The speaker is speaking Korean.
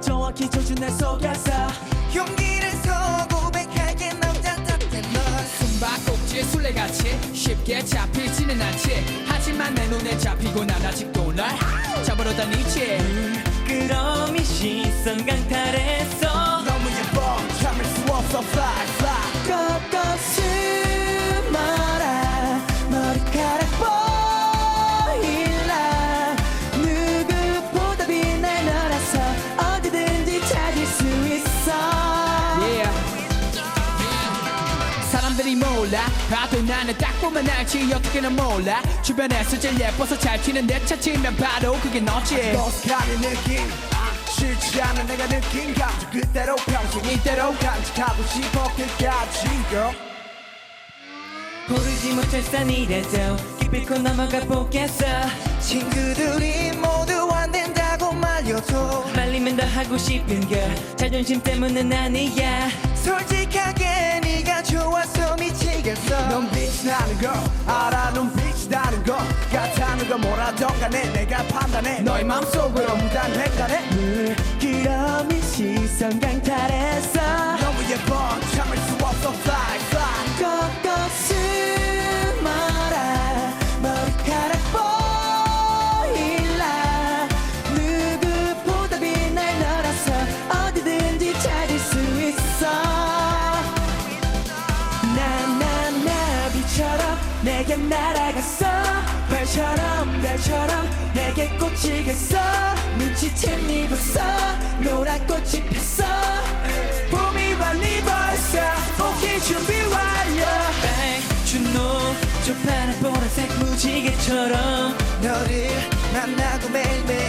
정확히 조준 날 속였어 용기를 서 고백하게 남자답게 널 숨바꼭질 술래같이 쉽게 잡히지는 않지. 하지만 내 눈에 잡히고 난 아직도 날 잡으러 다니지. 그럼 이 시선 강탈했어. 너무 예뻐. 참을 수 없어. Fly fly. 숨 몰라? 봐도 나는 딱 보면 알지 어떻게는 몰라? 주변에서 제일 예뻐서 잘 튀는 내 차치면 바로 그게 너지. 어색하는 느낌. 싫지 않은 내가 느낀 감정 그대로 평생 이대로 간직하고 싶어 끝까지 girl. 고르지 못할 산이라도 기필코 넘어가 보겠어. 친구들이 모두 안 된다고 말려도 말리면 더 하고 싶은 걸 자존심 때문은 아니야. 솔직하게 네가 좋아서 넌 빛이 나는 거 알아 넌 빛이 나는 거. 같다는 거 뭐라던 간에 내가 판단해. 너의 맘속으로 무단 횡단해. 그럼 이 시선 강탈 나비처럼 내게 날아갔어. 별처럼 별처럼 내게 꽂히겠어. 눈치챈 네 벌써 노란 꽃이 폈어. 봄이 왔니 벌써 오케이 준비 완료. 백준호 저 파란 보라색 무지개처럼 너를 만나고 매일매일